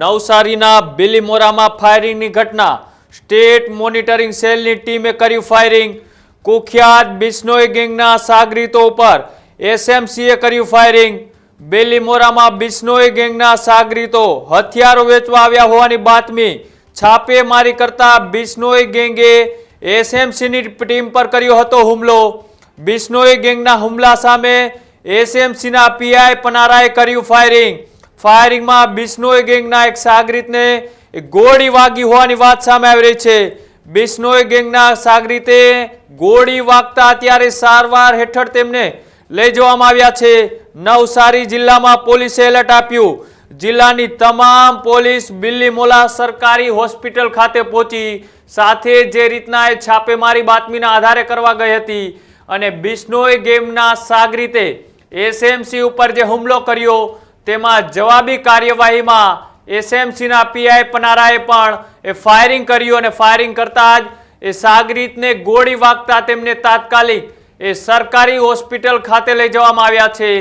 નવસારીના બિલીમોરામાં ફાયરિંગની ઘટના. State monitoring સેલની ટીમે કર્યું ફાયરિંગ. કુખ્યાત બિશ્નોઈ ગેંગના સાગરીતો ઉપર એસએમસીએ કર્યું ફાયરિંગ. બિલીમોરામાં બિશ્નોઈ ગેંગના સાગરીતો હથિયારો વેચવા આવ્યા હોવાની બાતમી છાપેમારી કરતા બિશ્નોઈ ગેંગે એસએમસીની ટીમ પર કર્યો હતો હુમલો. બિશ્નોઈ ગેંગના હુમલા સામે એસએમસીના પીઆઈ પનારાએ કર્યું ફાયરિંગ. ફાયરિંગમાં બિશ્નોઈ ગેંગના એક સાગરીતને ગોળી વાગી હોવાની વાત સામે આવી રહી છે. બિશ્નોઈ ગેંગના સાગરીતે ગોળી વાગતા અત્યારે સારવાર હેઠળ તેમને લઈ જવામાં આવ્યા છે. નવસારી જિલ્લામાં પોલીસે એલર્ટ આપ્યું. જિલ્લાની તમામ પોલીસ બિલ્લીમોલા સરકારી હોસ્પિટલ ખાતે પહોંચી, સાથે જે રીતના એ છાપેમારી બાતમીના આધારે કરવા ગઈ હતી અને બિશ્નોઈ ગેમના સાગરીતે એસએમસી ઉપર જે હુમલો કર્યો તેમાં જવાબી કાર્યવાહીમાં એસએમસીના પીઆઈ પનારાએ પણ એ ફાયરિંગ કર્યું અને ફાયરિંગ કરતા જ એ સાગરીતને ગોળી વાગતા તેમને તાત્કાલિક એ સરકારી હોસ્પિટલ ખાતે લઈ જવામાં આવ્યા છે.